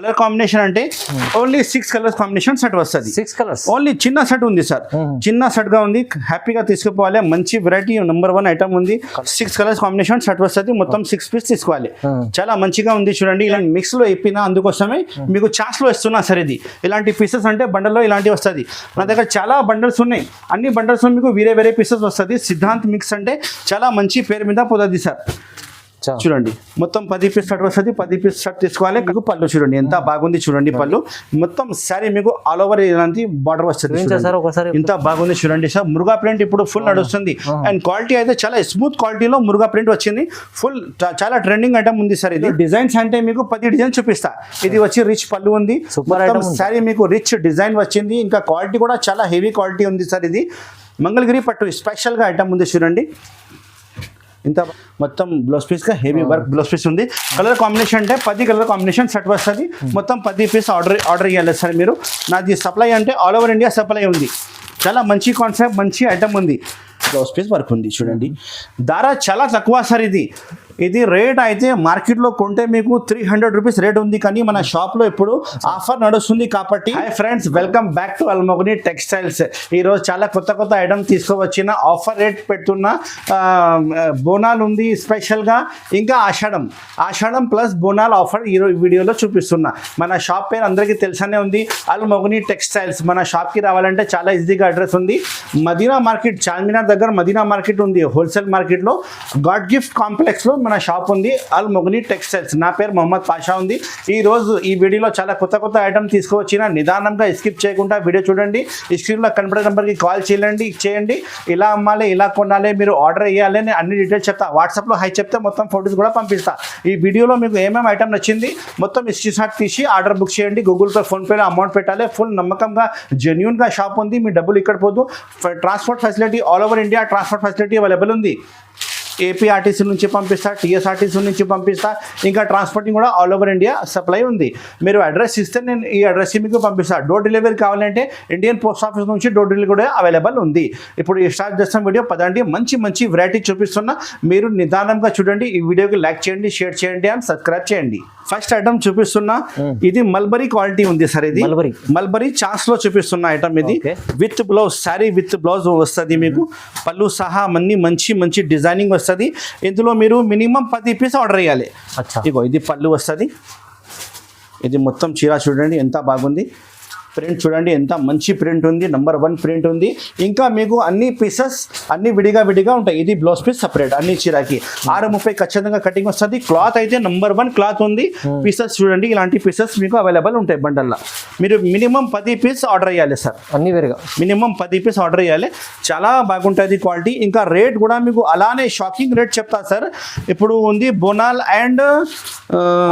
Colour combination అంటే only six colours combination set వస్తుంది. Six colours only చిన్న set ఉంది సార్. చిన్న సెట్గా ఉంది హ్యాపీగా తీసుకుపోవాలి మంచి వెరైటీ నెంబర్ వన్ ఐటమ్ ఉంది. సిక్స్ కలర్స్ కాంబినేషన్ సెట్ వస్తుంది మొత్తం సిక్స్ పీస్ తీసుకోవాలి. చాలా మంచిగా ఉంది చూడండి ఇలాంటి మిక్స్లో ఇప్పిన అందుకోసమే మీకు చాస్లో ఇస్తున్నా సార్ ఇది. ఇలాంటి పీసెస్ అంటే బండల్లో ఇలాంటివి వస్తుంది. నా దగ్గర చాలా బండల్స్ ఉన్నాయి. అన్ని బండల్స్ మీకు వేరే వేరే పీసెస్ వస్తుంది. సిద్ధాంత్ మిక్స్ అంటే చాలా మంచి పేరు మీద పోతుంది సార్. చూడండి. మొత్తం పది పీస్ షర్ట్ వస్తుంది పది పీస్ షర్ట్ తీసుకోవాలి. మీకు పళ్ళు చూడండి ఎంత బాగుంది చూడండి పళ్ళు. మొత్తం శారీ మీకు ఆల్ ఓవర్ ఇలాంటి బార్డర్ వస్తుంది. సార్ ఇంత బాగుంది చూడండి సార్. మురుగా ప్రింట్ ఇప్పుడు ఫుల్ నడుస్తుంది. అండ్ క్వాలిటీ అయితే చాలా స్మూత్ క్వాలిటీలో మురుగా ప్రింట్ వచ్చింది. ఫుల్ చాలా ట్రెండింగ్ ఐటమ్ ఉంది సార్ ఇది. డిజైన్స్ అంటే మీకు పది డిజైన్ చూపిస్తా. ఇది వచ్చి రిచ్ పళ్ళు ఉంది. శారీ మీకు రిచ్ డిజైన్ వచ్చింది. ఇంకా క్వాలిటీ కూడా చాలా హెవీ క్వాలిటీ ఉంది సార్ ఇది. మంగళగిరి పట్టు స్పెషల్గా ఐటమ్ ఉంది చూడండి. ఇంత మొత్తం బ్లౌజ్ పీస్గా హెవీ వర్క్ బ్లౌజ్ పీస్ ఉంది. కలర్ కాంబినేషన్ అంటే పది కలర్ కాంబినేషన్ సెట్ వస్తుంది. మొత్తం పది పీస్ ఆర్డర్ ఆర్డర్ ఇవ్వాలి సార్ మీరు. నాది సప్లై అంటే ఆల్ ఓవర్ ఇండియా సప్లై ఉంది. చాలా మంచి కాన్సెప్ట్ మంచి ఐటమ్ ఉంది. బ్లౌజ్ పీస్ వర్క్ ఉంది చూడండి. ధర చాలా తక్కువ సార్ ఇది. ఇది రేట్ అయితే మార్కెట్లో కొంటే మీకు త్రీ హండ్రెడ్ రూపీస్ రేట్ ఉంది కానీ మన షాప్లో ఇప్పుడు ఆఫర్ నడుస్తుంది కాబట్టి hi friends welcome back to Almogani textiles ఈరోజు చాలా కొత్త కొత్త ఐటమ్ తీసుకువచ్చిన ఆఫర్ రేట్ పెడుతున్న బోనాలు ఉంది స్పెషల్గా ఇంకా ఆషాఢం ఆషాఢం ప్లస్ బోనాల్ ఆఫర్ ఈరోజు వీడియోలో చూపిస్తున్నా. మన షాప్ పేరు అందరికీ తెలుసానే ఉంది. అల్మోగని టెక్స్టైల్స్ మన షాప్కి రావాలంటే చాలా ఈజీగా అడ్రస్ ఉంది. మదీనా మార్కెట్ చార్మినార్ దగ్గర మదీనా మార్కెట్ ఉంది హోల్సేల్ మార్కెట్లో. గాడ్ గిఫ్ట్ కాంప్లెక్స్లో మన షాప్ ఉంది అల్ మొగ్ని టెక్స్టైల్స్ నా పేరు మొహమ్మద్ పాషా ఉంది. ఈ రోజు ఈ వీడియోలో చాలా కొత్త కొత్త ఐటమ్ తీసుకువచ్చిన నిదానంగా స్కిప్ చేయకుండా వీడియో చూడండి. స్క్రీన్లో కనపడే నెంబర్కి కాల్ చేయండి చేయండి. ఇలా అమ్మాలి ఇలా కొనాలి మీరు ఆర్డర్ వేయాలి అని అన్ని డీటెయిల్స్ చెప్తా. వాట్సాప్లో హై చెప్తే మొత్తం ఫోటోస్ కూడా పంపిస్తా. ఈ వీడియోలో మీకు ఏమేమి ఐటమ్ నచ్చింది మొత్తం స్క్రీన్ షాట్ తీసి ఆర్డర్ బుక్ చేయండి. గూగుల్ పే ఫోన్పేలో అమౌంట్ పెట్టాలి. ఫుల్ నమ్మకంగా జెన్యున్గా షాప్ ఉంది. మీ డబ్బులు ఇక్కడ పోదు. Transport facility all over India transport facility available ఉంది. ఏపీఆర్టీసీ నుంచి పంపిస్తా టీఎస్ఆర్టీసీ నుంచి పంపిస్తా ఇంకా ట్రాన్స్పోర్టింగ్ కూడా ఆల్ ఓవర్ ఇండియా సప్లై ఉంది. మీరు అడ్రస్ ఇస్తే నేను ఈ అడ్రస్ మీకు పంపిస్తా. డోర్ డెలివరీ కావాలంటే ఇండియన్ పోస్ట్ ఆఫీస్ నుంచి డోర్ డెలివరీ కూడా అవైలబుల్ ఉంది. ఇప్పుడు ఈ స్టార్ట్ చేస్తున్న వీడియో పదండి మంచి మంచి వెరైటీ చూపిస్తున్నా మీరు నిదానంగా చూడండి ఈ వీడియోకి లైక్ చేయండి షేర్ చేయండి అండ్ సబ్స్క్రైబ్ చేయండి. ఫస్ట్ ఐటమ్ చూపిస్తున్నా ఇది మల్బరీ క్వాలిటీ ఉంది సార్ ఇది. మల్బరీ. మల్బరీ చాన్స్లో చూపిస్తున్న ఐటమ్ ఇది. With blouse saree with blouse వస్తుంది మీకు. పళ్ళు సహా అన్ని మంచి మంచి డిజైనింగ్ వస్తుంది. ఇందులో మీరు మినిమం పది పీస్ ఆర్డర్ చేయాలి. ఇగో ఇది పళ్ళు వస్తుంది. ఇది మొత్తం చీర చూడండి ఎంత బాగుంది. ప్రింట్ చూడండి ఎంత మంచి ప్రింట్ ఉంది నంబర్ వన్ ప్రింట్ ఉంది. ఇంకా మీకు అన్ని పీసెస్ అన్ని విడిగా విడిగా ఉంటాయి. ఇది బ్లౌజ్ పీస్ సపరేట్ అన్ని చీరకి. ఆరు ముప్పై ఖచ్చితంగా కటింగ్ వస్తుంది. క్లాత్ అయితే నంబర్ వన్ క్లాత్ ఉంది. పీసెస్ చూడండి ఇలాంటి పీసెస్ మీకు అవైలబుల్ ఉంటాయి బండల్లో. మీరు మినిమం పది పీస్ ఆర్డర్ చేయాలి సార్ అన్ని వేరుగా. మినిమం పది పీస్ ఆర్డర్ చేయాలి. చాలా బాగుంటుంది క్వాలిటీ ఇంకా రేట్ కూడా మీకు అలానే షాకింగ్ రేట్ చెప్తా సార్ ఇప్పుడు ఉంది Bonal and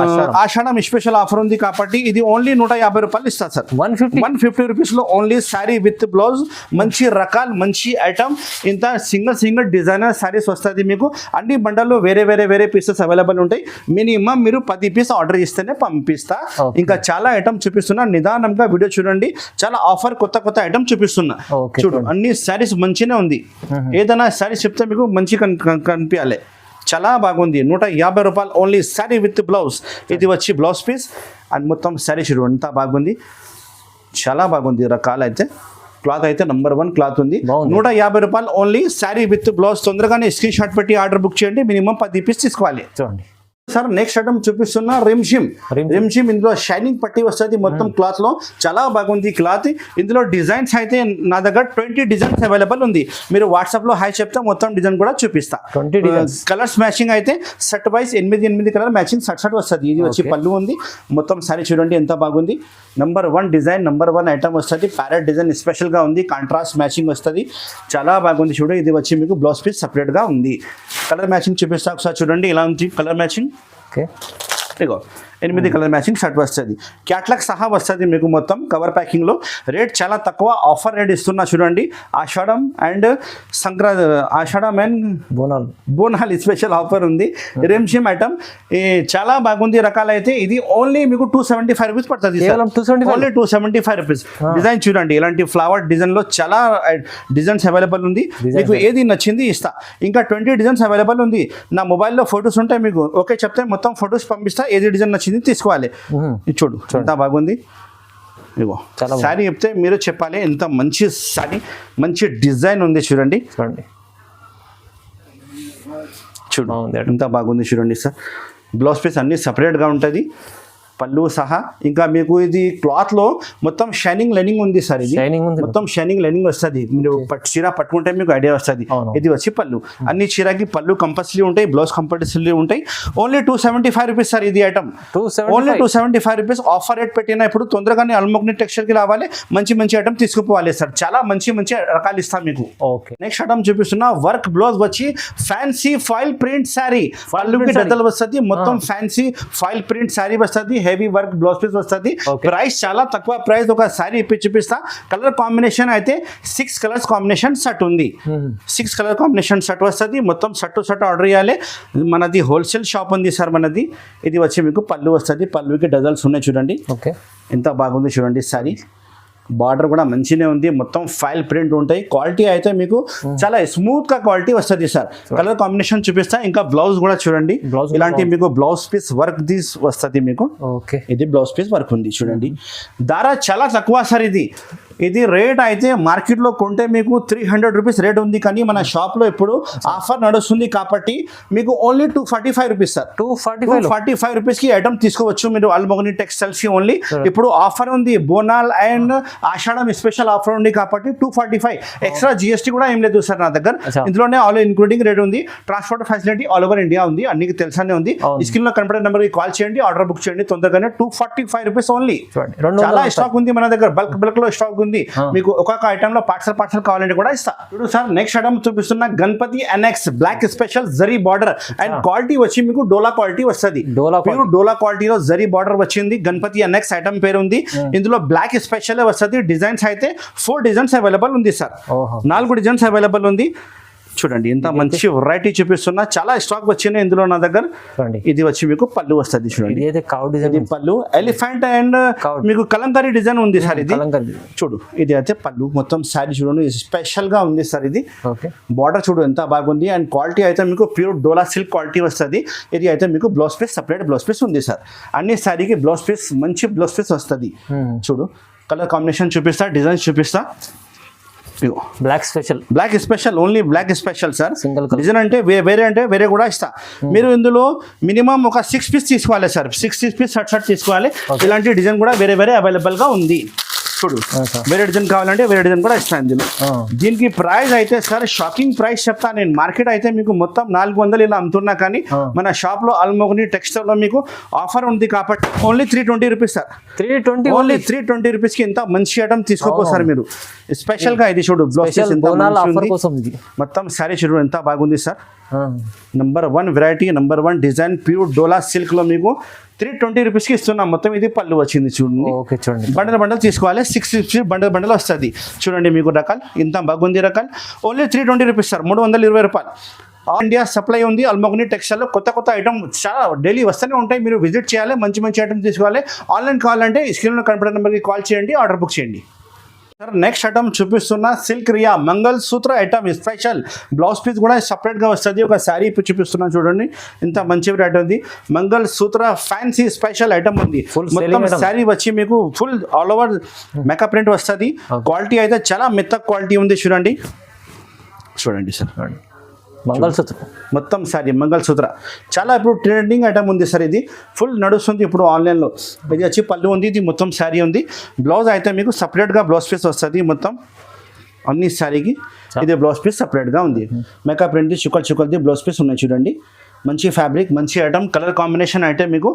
Ashadham. Ashadham special offer ఉంది కాబట్టి ఇది ఓన్లీ నూట యాభై రూపాయలు ఇస్తా sir one fifty one fifty రూపీస్లో ఓన్లీ శారీ విత్ బ్లౌజ్ మంచి రకాలు మంచి ఐటమ్ ఇంత సింగిల్ సింగిల్ డిజైనర్ శారీస్ వస్తుంది మీకు. అన్ని బండల్లో వేరే వేరే వేరే పీసెస్ అవైలబుల్ ఉంటాయి. మినిమం మీరు పది పీస్ ఆర్డర్ ఇస్తేనే పంపిస్తా. ఇంకా చాలా ఐటమ్ చూపిస్తున్నా. నిదానంగా వీడియో చూడండి. చాలా ఆఫర్ కొత్త కొత్త ఐటమ్ చూపిస్తున్నా. చూడు. అన్ని శారీస్ మంచిగానే ఉంది. ఏదైనా శారీస్ చెప్తే మీకు మంచి కన్- కన్- కనిపించాలి. చాలా బాగుంది. నూట యాభై రూపాయలు ఓన్లీ శారీ విత్ బ్లౌజ్ ఇది వచ్చి బ్లౌజ్ పీస్ అండ్ మొత్తం శారీ చూడు ఎంత బాగుంది. చాలా బాగుంది రకాలు అయితే. క్లాత్ అయితే నంబర్ వన్ క్లాత్ ఉంది. నూట యాభై రూపాయలు ఓన్లీ శారీ విత్ బ్లౌజ్ తొందరగానే స్క్రీన్ షాట్ పెట్టి ఆర్డర్ బుక్ చేయండి. మినిమం పది పీస్ తీసుకోవాలి. చూడండి. సార్ నెక్స్ట్ ఐటమ్ చూపిస్తున్న రిమ్షిమ్ రిమ్షిమ్. ఇందులో షైనింగ్ పట్టి వస్తుంది మొత్తం క్లాత్లో చాలా బాగుంది క్లాత్. ఇందులో డిజైన్స్ అయితే నా దగ్గర ట్వంటీ డిజైన్స్ అవైలబుల్ ఉంది. మీరు వాట్సాప్లో హాయ్ చెప్తే మొత్తం డిజైన్ కూడా చూపిస్తా. 20 designs. కలర్స్ మ్యాచింగ్ అయితే సెట్ వైస్ ఎనిమిది ఎనిమిది కలర్ మ్యాచింగ్ సెట్ సెట్ వస్తుంది. ఇది వచ్చి. పళ్ళు ఉంది. మొత్తం సారీ చూడండి ఎంత బాగుంది. Number one design number one item వస్తుంది. ప్యారెట్ డిజైన్ స్పెషల్గా ఉంది. కాంట్రాస్ట్ మ్యాచింగ్ వస్తుంది. చాలా బాగుంది చూడండి ఇది వచ్చి మీకు బ్లౌజ్ పీస్ సపరేట్గా ఉంది. కలర్ మ్యాచింగ్ చూపిస్తా ఒకసారి చూడండి. ఇలా ఉంది? కలర్ మ్యాచింగ్ ఓకే ఇగో ఎనిమిది కలర్ మ్యాచింగ్ షర్ట్ వస్తుంది. క్యాట్లాగ్ సహా వస్తుంది మీకు మొత్తం. కవర్ ప్యాకింగ్లో రేట్ చాలా తక్కువ. ఆఫర్ రేట్ ఇస్తున్నా చూడండి. Ashadham and సంక్రా Ashadham and Bonalu. Bonal special offer ఉంది. రేమ్షిమ్ ఐటమ్ చాలా బాగుంది రకాలైతే. ఇది ఓన్లీ మీకు టూ సెవెంటీ ఫైవ్ రూపీస్ పడుతుంది కేవలం 275? Only two seventy five rupees design చూడండి. ఇలాంటి ఫ్లవర్ డిజైన్లో చాలా డిజైన్స్ అవైలబుల్ ఉంది. మీకు ఏది నచ్చింది ఇస్తా. ఇంకా ట్వంటీ డిజైన్స్ అవైలబుల్ ఉంది. నా మొబైల్లో ఫొటోస్ ఉంటాయి మీకు. ఓకే చెప్తే మొత్తం ఫొటోస్ పంపిస్తా. ఏది డిజైన్ నచ్చింది వచ్చింది తీసుకోవాలి. ఇది చూడు ఎంత బాగుంది. ఇగో. శారీ చెప్తే మీరు చెప్పాలి ఎంత మంచి శారీ మంచి డిజైన్ ఉంది చూడండి. చూడండి. చూడు బాగుంది. ఎంత బాగుంది చూడండి సార్. బ్లౌజ్ పీస్ అన్ని సపరేట్గా ఉంటుంది. పళ్ళు సహా. ఇంకా మీకు ఇది క్లాత్లో మొత్తం షైనింగ్ లెనింగ్ ఉంది సార్ ఇది. మొత్తం షైనింగ్ లెనింగ్ వస్తుంది. మీరు చీర పట్టుకుంటే మీకు ఐడియా వస్తుంది. ఇది వచ్చి పళ్ళు. అన్ని చీరకి పళ్ళు కంపల్సరీ ఉంటాయి బ్లౌజ్ కంపల్సరీ ఉంటాయి. Only two seventy five rupees sir ఇది item. Only two seventy five rupees offer rate పెట్టిన ఇప్పుడు తొందరగానే అల్మోగ్ని టెక్స్చర్కి రావాలి. మంచి మంచి ఐటమ్ తీసుకుపోవాలి సార్. చాలా మంచి మంచి రకాలు ఇస్తాం మీకు. ఓకే. నెక్స్ట్ ఐటమ్ చూపిస్తున్నా వర్క్ బ్లౌజ్ వచ్చి ఫ్యాన్సీ ఫైల్ ప్రింట్ శారీ. పళ్ళుకి saree. డద్దలు వస్తుంది. మొత్తం ఫ్యాన్సీ ఫైల్ ప్రింట్ శారీ వస్తుంది. హెవీ వర్క్ బ్లౌజ్ పీస్ వస్తుంది. ప్రైస్ చాలా తక్కువ. ప్రైస్ ఒక శారీ ఇప్పి చూపిస్తా. కలర్ కాంబినేషన్ అయితే సిక్స్ కలర్స్ కాంబినేషన్ సెట్ ఉంది. సిక్స్ కలర్ కాంబినేషన్ సెట్ వస్తుంది. మొత్తం సెట్ సెట్ ఆర్డర్ చేయాలి. మనది హోల్సేల్ షాప్ ఉంది సార్ మనది. ఇది వచ్చి మీకు పళ్ళు వస్తుంది. పళ్ళుకి డజల్స్ ఉన్నాయి చూడండి. ఓకే. ఎంత బాగుంది చూడండి సారీ. బార్డర్ కూడా మంచినే ఉంది. మొత్తం ఫైల్ ప్రింట్ ఉంటాయి. క్వాలిటీ అయితే మీకు చాలా స్మూత్గా క్వాలిటీ వస్తుంది సార్. కలర్ కాంబినేషన్ చూపిస్తా. ఇంకా బ్లౌజ్ కూడా చూడండి. ఇలాంటి మీకు బ్లౌజ్ పీస్ వర్క్ దిస్ వస్తుంది మీకు. ఓకే ఇది బ్లౌజ్ పీస్ వర్క్ ఉంది చూడండి. ధర చాలా తక్కువ సార్ ఇది. ఇది రేట్ అయితే మార్కెట్లో కొంటే మీకు త్రీ హండ్రెడ్ రూపీస్ రేట్ ఉంది కానీ మన షాప్లో ఇప్పుడు ఆఫర్ నడుస్తుంది కాబట్టి మీకు only two forty five rupees sir. Two forty five forty five రూపీస్కి ఐటమ్ తీసుకోవచ్చు. మీరు అల్మోగని టెక్స్టైల్స్కి ఓన్లీ ఇప్పుడు ఆఫర్ ఉంది. Bonal and Ashadham special offer ఉంది కాబట్టి two forty five extra GST కూడా ఏం లేదు సార్ నా దగ్గర. ఇందులోనే ఆల్ ఇన్క్లూడింగ్ రేట్ ఉంది. Transport facility all over India ఉంది. అన్నికి తెలుసానే ఉంది. అవును. ఈ స్క్రీన్లో కనపడే నెంబర్కి కాల్ చేయండి. ఆర్డర్ బుక్ చేయండి. తొందరగానే two forty five rupees only చాలా స్టాక్ ఉంది మన దగ్గర. బల్క్ బల్క్లో స్టాక్ ఉంది ఆ. మీకు ఒక్కొక్క ఐటమ్లో పార్సల్ పార్సల్ కావాలంటే కూడా ఇస్తా. ఇప్పుడు సార్ నెక్స్ట్ ఐటమ్ చూపిస్తున్న Ganapati NX black special zari border and quality వచ్చి మీకు డోలా క్వాలిటీ వస్తుంది. డోలా ప్యూర్ డోలా క్వాలిటీలో జరీ బార్డర్ వచ్చింది గణపతి ఎన్ఎక్స్ ఐటమ్ పేరు ఉంది. ఇందులో బ్లాక్ స్పెషల్ వస్తుంది డిజైన్స్ అయితే ఫోర్ డిజైన్స్ అవైలబుల్ ఉంది సార్. నాలుగు డిజైన్స్ అవైలబుల్ ఉంది. చూడండి ఎంత మంచి వెరైటీ చూపిస్తున్నా. చాలా స్టాక్ వచ్చినాయి ఇందులో నా దగ్గర. చూడండి. ఇది వచ్చి మీకు పళ్ళు వస్తుంది చూడండి. ఇది పళ్ళు. Elephant and. మీకు కలంకారీ డిజైన్ ఉంది సార్ ఇది. చూడు ఇది అయితే పళ్ళు. మొత్తం శారీ చూడండి స్పెషల్గా ఉంది సార్ ఇది. ఓకే. బార్డర్ చూడు ఎంత బాగుంది. అండ్ క్వాలిటీ అయితే మీకు ప్యూర్ డోలా సిల్క్ క్వాలిటీ వస్తుంది. ఇది అయితే మీకు blouse piece separate blouse piece ఉంది సార్. అన్ని శారీకి బ్లౌజ్ పీస్ మంచి బ్లౌజ్ పీస్ వస్తుంది. చూడు కలర్ కాంబినేషన్ చూపిస్తా డిజైన్ చూపిస్తా. Black special black special only black special sir colour. Design అంటే వేరే అంటే వేరే కూడా ఇస్తా. మీరు ఇందులో మినిమం ఒక సిక్స్ పీస్ తీసుకోవాలి sir six piece shirt shirt తీసుకోవాలి. ఇలాంటి డిజైన్ కూడా వేరే వేరే అవైలబుల్గా ఉంది. చూడు. వేరే డిజైన్ కావాలంటే వేరే డిజైన్ కూడా ఇస్తాను ఇందులో. దీనికి ప్రైస్ అయితే సార్ షాకింగ్ ప్రైస్ చెప్తా. నేను మార్కెట్ అయితే మీకు మొత్తం నాలుగు వందలు ఇలా అమ్ముతున్నా కానీ. మన షాప్లో అల్మోగని టెక్స్టైల్లో మీకు ఆఫర్ ఉంది కాబట్టి only three twenty rupees sir. Three twenty only three twenty రూపీస్కి ఇంత మంచి ఐటమ్ తీసుకోపోతారు మీరు. స్పెషల్గా ఇది చూడు బ్లౌజ్ మొత్తం శారీ చూడు ఎంత బాగుంది sir. Number one variety number one design pure Dola సిల్క్లో మీకు త్రీ ట్వంటీ రూపీస్కి ఇస్తున్నాం. మొత్తం ఇది పళ్ళు వచ్చింది చూడండి. ఓకే చూడండి. బండల్ బండల్ తీసుకోవాలి. సిక్స్ ఫిఫ్టీ బండల్ బండల్ వస్తుంది. చూడండి మీకు రకాలు. ఇంత బాగుంది రకాలు. Only three twenty rupees sir మూడు వందల ఇరవై రూపాయలు. ఆల్ ఇండియా సప్లై ఉంది. అల్మోగ్ని టెక్స్టైల్లో కొత్త కొత్త ఐటమ్ చాలా డైలీ వస్తూనే ఉంటాయి. మీరు విజిట్ చేయాలి. మంచి మంచి ఐటమ్ తీసుకోవాలి. ఆన్లైన్ కావాలంటే ఈ స్క్రీన్లో కనపడే నెంబర్కి కాల్ చేయండి. ఆర్డర్ బుక్ చేయండి. సార్ నెక్స్ట్ ఐటమ్ చూపిస్తున్న silk Riya mangalsutra item special blouse piece కూడా సపరేట్గా వస్తుంది. ఒక శారీ ఇప్పుడు చూపిస్తున్నాను చూడండి. ఇంత మంచి వెరైటీ ఉంది. మంగళ సూత్ర ఫ్యాన్సీ స్పెషల్ ఐటమ్ ఉంది. మొత్తం. శారీ వచ్చి మీకు full all over makeup print వస్తుంది. క్వాలిటీ అయితే చాలా మెత్త క్వాలిటీ ఉంది చూడండి. చూడండి సార్. చూడండి మంగళసూత్రం. మొత్తం సారీ మంగళసూత్ర. చాలా ఇప్పుడు ట్రెండింగ్ ఐటమ్ ఉంది సార్ ఇది. ఫుల్ నడుస్తుంది ఇప్పుడు ఆన్లైన్లో ఇది వచ్చి పళ్ళు ఉంది ఇది మొత్తం శారీ ఉంది. బ్లౌజ్ అయితే మీకు సపరేట్గా బ్లౌజ్ పీస్ వస్తుంది మొత్తం. అన్ని శారీకి ఇది బ్లౌజ్ పీస్ సపరేట్గా ఉంది. మేకప్ ప్రింట్ చుక్కలు చుక్కలది బ్లౌజ్ పీస్ ఉన్నాయి చూడండి. మంచి ఫ్యాబ్రిక్ మంచి ఐటమ్ కలర్ కాంబినేషన్ అయితే మీకు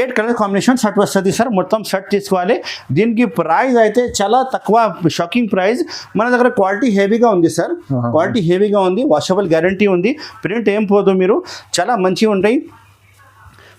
ఎయిట్ కలర్ కాంబినేషన్ షర్ట్ వస్తుంది సార్ మొత్తం షర్ట్ తీసుకోవాలి. దీనికి ప్రైస్ అయితే చాలా తక్కువ షాకింగ్ ప్రైస్ మన దగ్గర క్వాలిటీ హెవీగా ఉంది సార్ క్వాలిటీ హెవీగా ఉంది వాషబుల్ గ్యారంటీ ఉంది. ప్రింట్ ఏం పోదు మీరు. చాలా మంచిగా ఉంటాయి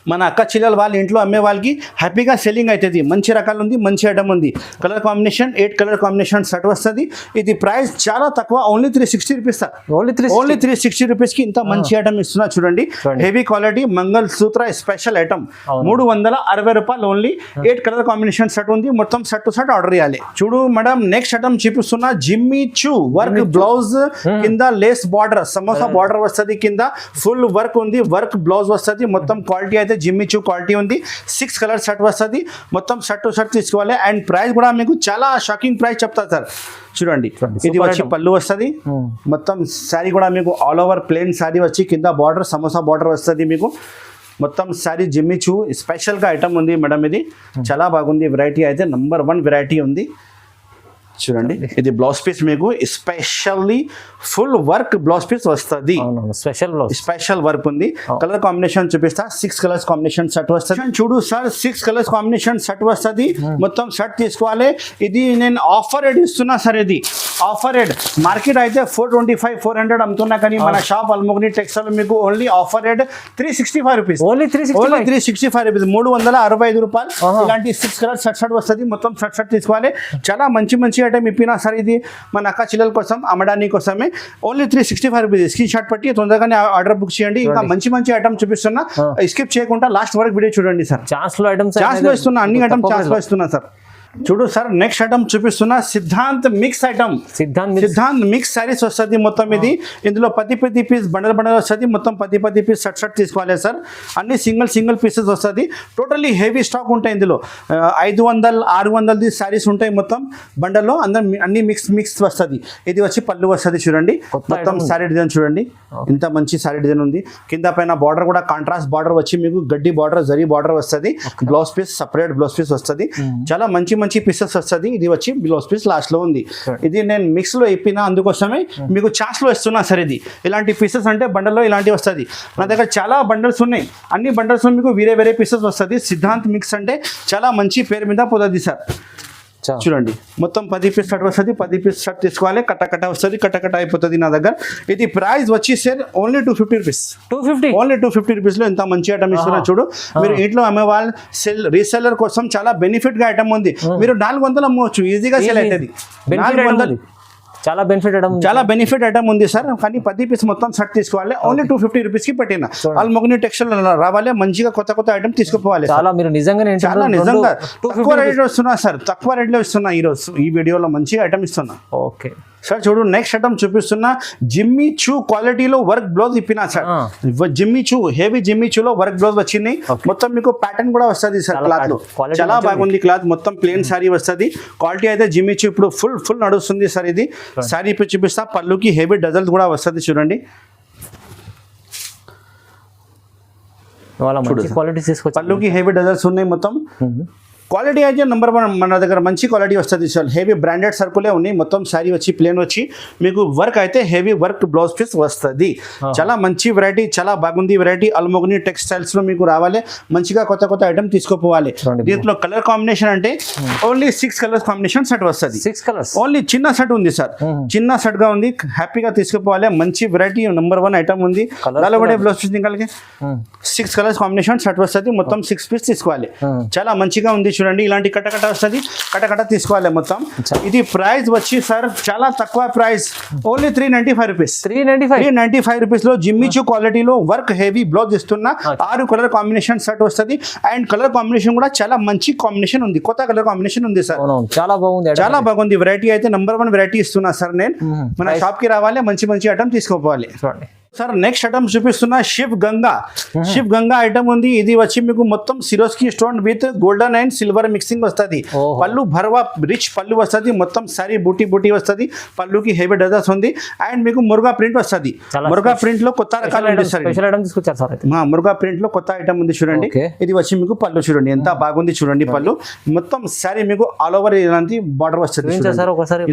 మన అక్క చెల్లెలు వాళ్ళ ఇంట్లో అమ్మే వాళ్ళకి హ్యాపీగా సెల్లింగ్ అవుతుంది. మంచి రకాలు ఉంది మంచి ఐటమ్ ఉంది. Colour combination eight colour combination shirt వస్తుంది. ఇది ప్రైస్ చాలా తక్కువ only three sixty rupees only three only three sixty రూపీస్కి ఇంత మంచి ఐటమ్ ఇస్తున్నా చూడండి. హెవీ క్వాలిటీ మంగళ సూత్ర స్పెషల్ ఐటమ్. మూడు వందల అరవై రూపాయలు only eight colour combination shirt ఉంది. మొత్తం షర్ట్ టు షర్ట్ ఆర్డర్ చేయాలి. చూడు మేడం నెక్స్ట్ ఐటమ్ చూపిస్తున్నా జిమ్మి చూ వర్క్ బ్లౌజ్ కింద లేస్ బార్డర్ సమోసా బార్డర్ వస్తుంది కింద. ఫుల్ వర్క్ ఉంది వర్క్ బ్లౌజ్ వస్తుంది. మొత్తం క్వాలిటీ అయితే అయితే జిమ్మి చూ క్వాలిటీ ఉంది. సిక్స్ కలర్ షర్ట్ వస్తుంది. మొత్తం షర్ట్ షర్ట్ తీసుకోవాలి. అండ్ ప్రైస్ కూడా మీకు చాలా షాకింగ్ ప్రైస్ చెప్తా సార్. చూడండి. ఇది వచ్చి. పళ్ళు వస్తుంది. మొత్తం శారీ కూడా మీకు ఆల్ ఓవర్ ప్లేన్ శారీ వచ్చి కింద బార్డర్ సమోసా బార్డర్ వస్తుంది మీకు. మొత్తం శారీ జిమ్మి చూ స్పెషల్గా ఐటమ్ ఉంది మేడం ఇది. చాలా బాగుంది. వెరైటీ అయితే నంబర్ వన్ వెరైటీ ఉంది. చూడండి. ఇది బ్లౌజ్ పీస్ మీకు specially full work blouse piece వస్తుంది. స్పెషల్ స్పెషల్ వర్క్ ఉంది. కలర్ కాంబినేషన్ చూపిస్తా. సిక్స్ కలర్స్ కాంబినేషన్ షర్ట్ వస్తుంది. చూడు sir six colours combination shirt వస్తుంది. మొత్తం షర్ట్ తీసుకోవాలి. ఇది నేను ఆఫర్ ఇస్తున్నా సార్ ఇది. ఆఫర్ రేట్ మార్కెట్ అయితే four twenty five four hundred అమ్ముతున్నా కానీ మన షాప్ అల్మోగ్ని టెక్స్టైల్ మీకు only offer rate three sixty five rupees only three only three sixty five rupees మూడు వందల అరవై ఐదు రూపాయలు. ఇలాంటి సిక్స్ కలర్ షర్ట్ షర్ట్ వస్తుంది. మొత్తం షర్ట్ షర్ట్ తీసుకోవాలి. చాలా మంచి మంచి ఐటమ్ ఇప్పినా సార్ ఇది మన అక్క చెల్లెల కోసం అమ్మడానికి కోసమే. Only three sixty five rupees screen shot పట్టి తొందరగానే ఆర్డర్ బుక్ చేయండి. ఇంకా మంచి మంచి ఐటమ్ చూపిస్తున్నా. స్కిప్ చేయకుండా లాస్ట్ వరకు వీడియో చూడండి సార్ ఛాన్స్లో ఐటమ్స్ ఛాన్స్లో ఇస్తున్నా. అన్ని ఐటమ్ ఛాన్స్లో ఇస్తున్నా సార్ చూడు సార్ నెక్స్ట్ ఐటమ్ చూపిస్తున్నా Siddhant mix item Siddhant. Siddhant mix sarees వస్తుంది మొత్తం ఇది. ఇందులో పది పది పీస్ బండల్ బండల్ వస్తుంది. మొత్తం పది పది పీస్ షర్ట్ షర్ట్ తీసుకోవాలి సార్. అన్ని సింగిల్ సింగిల్ పీసెస్ వస్తుంది. టోటల్లీ హెవీ స్టాక్ ఉంటాయి ఇందులో. ఐదు వందలు ఆరు వందలది సారీస్ ఉంటాయి మొత్తం బండల్లో. అందరు అన్ని మిక్స్ మిక్స్ వస్తుంది. ఇది వచ్చి పళ్ళు వస్తుంది చూడండి. మొత్తం. సారీ డిజైన్ చూడండి. ఇంత మంచి సారీ డిజైన్ ఉంది. కింద పైన బార్డర్ కూడా కాంట్రాస్ట్ బార్డర్ వచ్చి మీకు గడ్డి బార్డర్ జరీ బార్డర్ వస్తుంది. Blouse piece separate blouse piece వస్తుంది. చాలా మంచి మంచి పీసెస్ వస్తుంది. ఇది వచ్చి బ్లౌజ్ పీస్ లాస్ట్లో ఉంది ఇది నేను మిక్స్లో ఇప్పిన అందుకోసమే మీకు ఛాన్స్లో ఇస్తున్నా సార్ ఇది. ఇలాంటి పీసెస్ అంటే బండల్లో ఇలాంటివి వస్తుంది. నా దగ్గర చాలా బండల్స్ ఉన్నాయి. అన్ని బండల్స్ మీకు వేరే వేరే పీసెస్ వస్తుంది. సిద్ధాంత్ మిక్స్ అంటే చాలా మంచి పేరు మీద పోతుంది సార్. చూడండి మొత్తం పది పీస్ షర్ట్ వస్తుంది పది పీస్ షర్ట్ తీసుకోవాలి కట్ట కట్ట వస్తుంది కట్ట కట్ట అయిపోతుంది నా దగ్గర. ఇది ప్రైస్ వచ్చి sir only two fifty rupees two fifty only two fifty రూపీస్లో ఇంత మంచి ఐటమ్ ఇస్తున్నా. చూడు. మీరు ఇంట్లో అమ్మే వాళ్ళు సెల్ రీసెల్లర్ కోసం చాలా బెనిఫిట్గా ఐటమ్ ఉంది. మీరు నాలుగు వందలు అమ్మవచ్చు ఈజీగా సెల్ అవుతుంది. నాలుగు వందలు చాలా బెనిఫిట్ ఐటమ్ చాలా బెనిఫిట్ ఐటమ్ ఉంది సార్ కానీ పది పీస్ మొత్తం షర్ట్ తీసుకోవాలి. ఓన్లీ టూ ఫిఫ్టీ రూపీస్కి పెట్టిన. వాళ్ళు మొగ్ని టెక్స్టైల్ రావాలి. మంచిగా కొత్త కొత్త ఐటమ్ తీసుకుపోవాలి. చాలా మీరు నిజంగానే చాలా నిజంగా. తక్కువ రేట్ వస్తున్నా సార్ తక్కువ రేట్లో ఇస్తున్నా ఈ రోజు ఈ వీడియోలో మంచి ఐటమ్ ఇస్తున్నా. ఓకే సార్ చూడు నెక్స్ట్ ఐటమ్ చూపిస్తున్నా జిమ్మి చూ క్వాలిటీలో వర్క్ బ్లౌజ్ ఇప్పినా సార్. జిమ్మి చూ హెవీ జిమ్మి చూలో వర్క్ బ్లౌజ్ వచ్చింది. మొత్తం మీకు ప్యాటర్న్ కూడా వస్తుంది సార్ క్లాత్లో. చాలా బాగుంది క్లాత్ మొత్తం ప్లేన్ సారీ వస్తుంది. క్వాలిటీ అయితే జిమ్మి చూ ఇప్పుడు ఫుల్ ఫుల్ నడుస్తుంది సార్ ఇది. సారీ ఇప్పుడు చూపిస్తా పళ్ళుకి హెవీ డజల్ కూడా వస్తుంది చూడండి. పళ్ళుకి హెవీ డజల్స్ ఉన్నాయి మొత్తం. క్వాలిటీ అయితే నెంబర్ వన్ మన దగ్గర మంచి క్వాలిటీ వస్తుంది సార్ హెవీ బ్రాండెడ్ సరుకులే ఉన్నాయి. మొత్తం శారీ వచ్చి ప్లేన్ వచ్చి మీకు వర్క్ అయితే హెవీ వర్క్ బ్లౌజ్ పీస్ వస్తుంది. చాలా మంచి వెరైటీ చాలా బాగుంది వెరైటీ అల్మోగ్ని టెక్స్టైల్స్లో మీకు రావాలి. మంచిగా కొత్త కొత్త ఐటమ్ తీసుకోపోవాలి. దీంట్లో కలర్ కాంబినేషన్ అంటే only six colours combination set వస్తుంది. సిక్స్ కలర్స్ ఓన్లీ చిన్న సెట్ ఉంది సార్ Mhm. చిన్న సెట్గా ఉంది. హ్యాపీగా తీసుకుపోవాలి. మంచి వెరైటీ నెంబర్ వన్ ఐటమ్ ఉంది. దానిలో blouse piece six colours combination shirt వస్తుంది. మొత్తం సిక్స్ పీస్ తీసుకోవాలి. Hmm. చాలా మంచిగా ఉంది చూడండి ఇలాంటి కట్ట కట్ట వస్తుంది. కట్ట కట్ట తీసుకోవాలి మొత్తం. ఇది ప్రైస్ వచ్చి సార్ చాలా తక్కువ price. Only three ninety five rupees three ninety five three ninety five రూపీస్లో జిమ్మిచు క్వాలిటీలో వర్క్ హెవీ బ్లౌజ్ ఇస్తున్నా. ఆరు కలర్ కాంబినేషన్ షర్ట్ వస్తుంది. అండ్ కలర్ కాంబినేషన్ కూడా చాలా మంచి కాంబినేషన్ ఉంది. కొత్త కలర్ కాంబినేషన్ ఉంది సార్. చాలా బాగుంది. చాలా బాగుంది. వెరైటీ అయితే నెంబర్ వన్ వెరైటీ ఇస్తున్నా సార్ నేను. మన షాప్కి రావాలి మంచి మంచి ఐటమ్ తీసుకోపోవాలి చూడండి. సార్ నెక్స్ట్ ఐటమ్ చూపిస్తున్నా శివ్ గంగా. శివ్ గంగా ఐటమ్ ఉంది. ఇది వచ్చి మీకు మొత్తం Swarovski stone with golden and silver mixing వస్తుంది. పళ్ళు భర్వా రిచ్ పళ్ళు వస్తుంది. మొత్తం సారీ బూటీ బూటీ వస్తుంది. పళ్ళుకి హెవీ డజర్స్ ఉంది. అండ్ మీకు మురుగా ప్రింట్ వస్తుంది. మురుగా ప్రింట్లో కొత్త రకాలు సార్ మురుగా ప్రింట్లో కొత్త ఐటమ్ ఉంది చూడండి. ఇది వచ్చి మీకు పళ్ళు చూడండి. ఎంత బాగుంది చూడండి పళ్ళు. మొత్తం సారీ మీకు ఆల్ ఓవర్ ఇలాంటి బార్డర్ వస్తుంది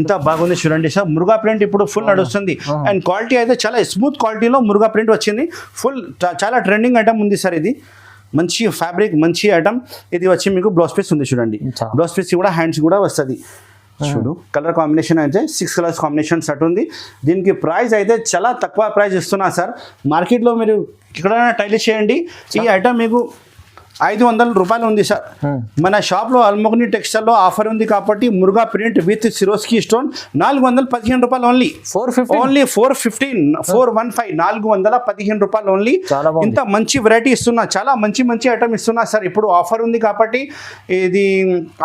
ఇంత బాగుంది చూడండి సార్. మురుగా ప్రింట్ ఇప్పుడు ఫుల్ నడుస్తుంది. అండ్ క్వాలిటీ అయితే చాలా స్మూత్ క్వాలిటీలో మురుగా ప్రింట్ వచ్చింది. ఫుల్ చాలా ట్రెండింగ్ ఐటమ్ ఉంది సార్ ఇది. మంచి ఫ్యాబ్రిక్ మంచి ఐటమ్ ఇది వచ్చి మీకు బ్లౌజ్ పీస్ ఉంది చూడండి. బ్లౌజ్ పీస్ కూడా హ్యాండ్స్ కూడా వస్తుంది. చూడు కలర్ కాంబినేషన్ అయితే సిక్స్ కలర్స్ కాంబినేషన్ సెట్ ఉంది. దీనికి ప్రైస్ అయితే చాలా తక్కువ ప్రైస్ ఇస్తున్నా సార్. మార్కెట్లో మీరు ఎక్కడైనా టైల్ చేయండి. ఈ ఐటమ్ మీకు ఐదు వందల రూపాయలు ఉంది సార్. మన షాప్లో అల్మోగ్ని టెక్స్టైల్లో ఆఫర్ ఉంది కాబట్టి Muruga print with Swarovski stone నాలుగు వందల పదిహేను రూపాయలు only four fifty. Only four fifteen four one five నాలుగు వందల పదిహేను రూపాయలు ఓన్లీ. ఇంత మంచి వెరైటీ ఇస్తున్నా చాలా మంచి మంచి ఐటమ్ ఇస్తున్నా సార్. ఇప్పుడు ఆఫర్ ఉంది కాబట్టి ఇది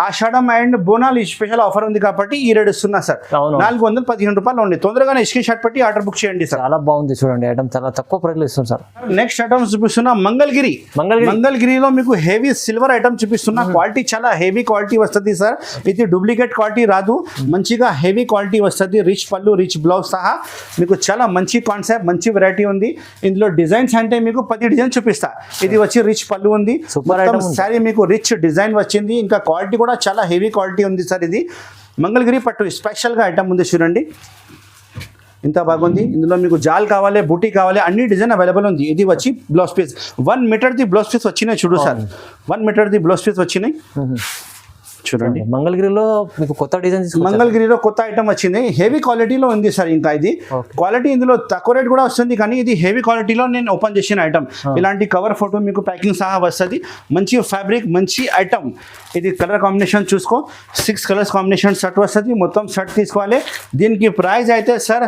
Ashadham and Bonalu special offer ఉంది కాబట్టి ఈ రేట్ ఇస్తున్నా సార్. నాలుగు వందల పదిహేను రూపాయలు ఓన్లీ తొందరగానే స్క్రీన్ షాట్ పెట్టి ఆర్డర్ బుక్ చేయండి సార్. చాలా బాగుంది చూడండి ఐటమ్ చాలా తక్కువ ప్రైస్లో ఇస్తుంది సార్. నెక్స్ట్ ఐటమ్ చూపిస్తున్నా మంగళగిరి. మంగళగిరి. మంగళగిరిలో మీకు హెవీ సిల్వర్ ఐటమ్ చూపిస్తున్నా. క్వాలిటీ చాలా హెవీ క్వాలిటీ వస్తుంది సార్ ఇది డూప్లికేట్ క్వాలిటీ రాదు. మంచిగా హెవీ క్వాలిటీ వస్తుంది. రిచ్ పళ్ళు రిచ్ బ్లౌజ్ సహా మీకు చాలా మంచి కాన్సెప్ట్ మంచి వెరైటీ ఉంది. ఇందులో డిజైన్స్ అంటే మీకు పది డిజైన్ చూపిస్తా. ఇది వచ్చి రిచ్ పళ్ళు ఉంది. సారీ మీకు రిచ్ డిజైన్ వచ్చింది. ఇంకా క్వాలిటీ కూడా చాలా హెవీ క్వాలిటీ ఉంది సార్ ఇది. మంగళగిరి పట్టు స్పెషల్గా ఐటమ్ ఉంది చూడండి. ఇంత బాగుంది. ఇందులో మీకు జాల్ కావాలి బూటీ కావాలి అన్ని డిజైన్ అవైలబుల్ ఉంది. ఇది వచ్చి బ్లౌజ్ పీస్. వన్ మీటర్ ది బ్లౌజ్ పీస్ వచ్చినాయి చూడు సార్. వన్ మీటర్ ది బ్లౌజ్ పీస్ వచ్చినాయి. చూడండి. మంగళగిరిలో మీకు కొత్త డిజైన్ మంగళగిరిలో కొత్త ఐటమ్ వచ్చింది. హెవీ క్వాలిటీలో ఉంది సార్ ఇంకా ఇది. క్వాలిటీ ఇందులో తక్కువ రేట్ కూడా వస్తుంది కానీ ఇది హెవీ క్వాలిటీలో నేను ఓపెన్ చేసిన ఐటమ్ ఇలాంటి కవర్ ఫోటో మీకు ప్యాకింగ్ సహా వస్తుంది. మంచి ఫ్యాబ్రిక్ మంచి ఐటమ్ ఇది కలర్ కాంబినేషన్ చూసుకో. సిక్స్ కలర్స్ కాంబినేషన్ షర్ట్ వస్తుంది. మొత్తం షర్ట్ తీసుకోవాలి. దీనికి ప్రైస్ అయితే సార్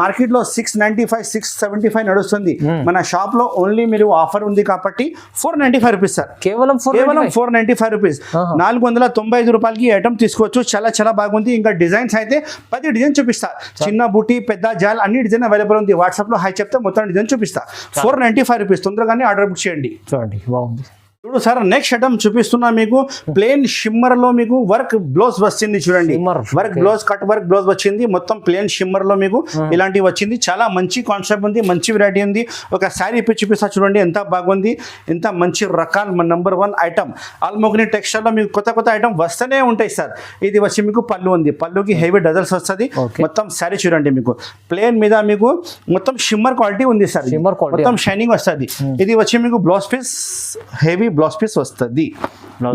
మార్కెట్లో six ninety five six seventy five నడుస్తుంది మన షాప్లో ఓన్లీ మీరు ఆఫర్ ఉంది కాబట్టి four ninety five rupees sir కేవలం ఫోర్ కేవలం ఫోర్ నైంటీ ఫైవ్ రూపీస్. నాలుగు వందల తొంభై ఐదు రూపాయలకి ఐటమ్ తీసుకోవచ్చు. చాలా చాలా బాగుంది. ఇంకా డిజైన్స్ అయితే పది డిజైన్ చూపిస్తా. చిన్న బుట్టి పెద్ద జాల్ అన్ని డిజైన్ అవైలబుల్ ఉంది. వాట్సాప్లో హై చెప్తే మొత్తం డిజైన్ చూపిస్తా. ఫోర్ నైంటీ ఫైవ్ రూపీస్ తొందరగానే ఆర్డర్ బుక్ చేయండి. చూడండి. బాగుంది. చూడు సార్ నెక్స్ట్ ఐటమ్ చూపిస్తున్నా మీకు. ప్లేన్ షిమ్మర్లో మీకు వర్క్ బ్లౌజ్ వచ్చింది చూడండి. Work. Blouse cut work blouse వచ్చింది. మొత్తం ప్లేన్ షిమ్మర్లో మీకు ఇలాంటివి వచ్చింది. చాలా మంచి కాన్సెప్ట్ ఉంది మంచి వెరైటీ ఉంది. ఒక శారీ ఇప్పి చూపిస్తా చూడండి ఎంత బాగుంది. ఎంత మంచి రకాల నెంబర్ వన్ ఐటమ్ ఆల్మోగ్ని టెక్స్టైల్లో మీకు కొత్త కొత్త ఐటమ్ వస్తూనే ఉంటాయి సార్. ఇది వచ్చి మీకు పళ్ళు ఉంది. పళ్ళుకి హెవీ డజల్స్ వస్తుంది. మొత్తం శారీ చూడండి మీకు. ప్లేన్ మీద మీకు మొత్తం షిమ్మర్ క్వాలిటీ ఉంది సార్. మొత్తం షైనింగ్ వస్తుంది. ఇది వచ్చి మీకు blouse piece heavy blouse piece వస్తుంది.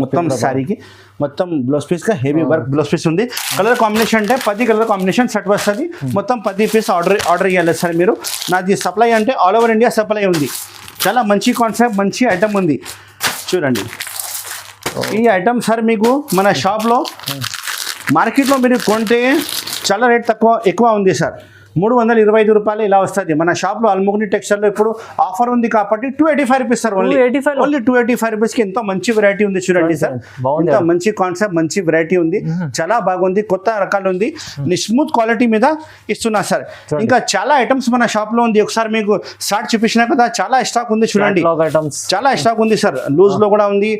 మొత్తం శారీకి. మొత్తం బ్లౌజ్ పీస్గా హెవీ వర్క్ బ్లౌజ్ పీస్ ఉంది. కలర్ కాంబినేషన్ అంటే పది కలర్ కాంబినేషన్ సెట్ వస్తుంది. మొత్తం పది పీస్ ఆర్డర్ ఆర్డర్ ఇవ్వాలి సార్ మీరు. నాది సప్లై అంటే ఆల్ ఓవర్ ఇండియా సప్లై ఉంది. చాలా మంచి కాన్సెప్ట్ మంచి ఐటమ్ ఉంది. చూడండి. ఈ ఐటమ్ సార్ మీకు మన షాప్లో మార్కెట్లో మీరు కొంటే చాలా రేట్ తక్కువ ఎక్కువ ఉంది సార్. మూడు వందల ఇరవై ఐదు రూపాయలు ఇలా వస్తుంది. మన షాప్లో అల్ముగ్ని టెక్స్టైల్లో ఇప్పుడు ఆఫర్ ఉంది కాబట్టి two eighty five rupees sir only 285 only two eighty five రూపీస్కి ఎంతో మంచి వెరైటీ ఉంది చూడండి సార్ ఎంత మంచి కాన్సెప్ట్ మంచి వెరైటీ ఉంది. చాలా బాగుంది. కొత్త రకాలు ఉంది. స్మూత్ క్వాలిటీ మీద ఇస్తున్నా సార్ ఇంకా చాలా ఐటమ్స్ మన షాప్లో ఉంది. ఒకసారి మీకు షార్ట్ చూపించినా కదా చాలా స్టాక్ ఉంది చూడండి. చాలా స్టాక్ ఉంది సార్ లూజ్లో కూడా ఉంది.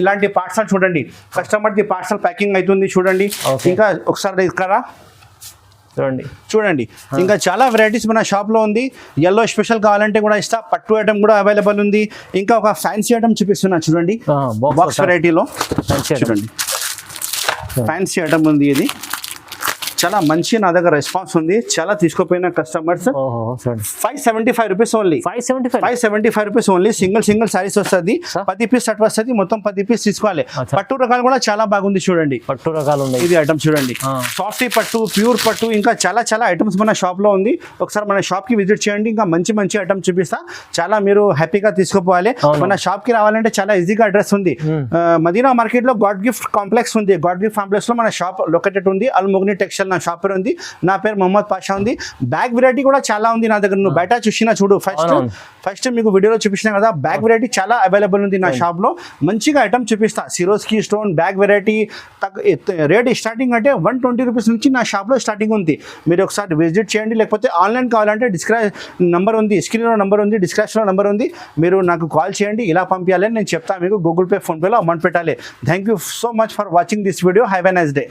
ఇలాంటి పార్సల్ చూడండి. కస్టమర్ ది పార్సల్ ప్యాకింగ్ అవుతుంది చూడండి. ఇంకా ఒకసారి ఇక్కడ చూడండి. చూడండి. ఇంకా చాలా వెరైటీస్ మన షాప్లో ఉంది. ఎల్లో స్పెషల్ కావాలంటే కూడా ఇస్తా. పట్టు ఐటమ్ కూడా అవైలబుల్ ఉంది. ఇంకా ఒక ఫ్యాన్సీ ఐటమ్ చూపిస్తున్నా చూడండి. బాక్స్ వెరైటీలో. చూడండి. ఫ్యాన్సీ ఐటమ్ ఉంది ఇది. చాలా మంచి నా దగ్గర రెస్పాన్స్ ఉంది. చాలా తీసుకోపోయిన customers five seventy five rupees only five seventy five seventy five rupees only single single saris వస్తుంది. పది పీస్ షర్ట్ వస్తుంది. మొత్తం పది పీస్ తీసుకోవాలి. పట్టు రకాలు కూడా చాలా బాగుంది చూడండి. పట్టు రకాలు ఉన్నాయి. ఇది ఐటమ్ చూడండి. సాఫ్టీ పట్టు ప్యూర్ పట్టు ఇంకా చాలా చాలా ఐటమ్స్ మన షాప్లో ఉంది. ఒకసారి మన షాప్కి విజిట్ చేయండి. ఇంకా మంచి మంచి ఐటమ్ చూపిస్తా. చాలా మీరు హ్యాపీగా తీసుకుపోవాలి. మన షాప్కి రావాలంటే చాలా ఈజీగా అడ్రస్ ఉంది. ఆ, మదీనా మార్కెట్లో గాడ్ గిఫ్ట్ కాంప్లెక్స్ ఉంది. గాడ్ గిఫ్ట్ కాంప్లెక్స్లో మన షాప్ లొకేటెడ్ ఉంది. అల్ మొగ్ని టెక్స్టైల్ నా షాప్ పేరు ఉంది. నా పేరు మొహమ్మద్ పాషా ఉంది. బ్యాగ్ వెరైటీ కూడా చాలా ఉంది నా దగ్గర. నువ్వు బయట చూసినా చూడు. ఫస్ట్. ఫస్ట్ మీకు వీడియోలో చూపించిన కదా బ్యాగ్ వెరైటీ చాలా అవైలబుల్ ఉంది నా షాప్లో. మంచిగా ఐటమ్ చూపిస్తా. Swarovski stone bag variety rate starting అంటే వన్ ట్వంటీ రూపీస్ నుంచి నా షాప్లో స్టార్టింగ్ ఉంది. మీరు ఒకసారి విజిట్ చేయండి. లేకపోతే ఆన్లైన్ కావాలంటే డిస్క్రై నంబర్ ఉంది. స్క్రీన్లో నంబర్ ఉంది. డిస్క్రిప్షన్లో నంబర్ ఉంది. మీరు నాకు కాల్ చేయండి. ఇలా పంపించాలి. నేను చెప్తాను మీకు. గూగుల్ పే ఫోన్పేలో అమౌంట్ పెట్టాలి. Thank you so much for watching this video have a nice day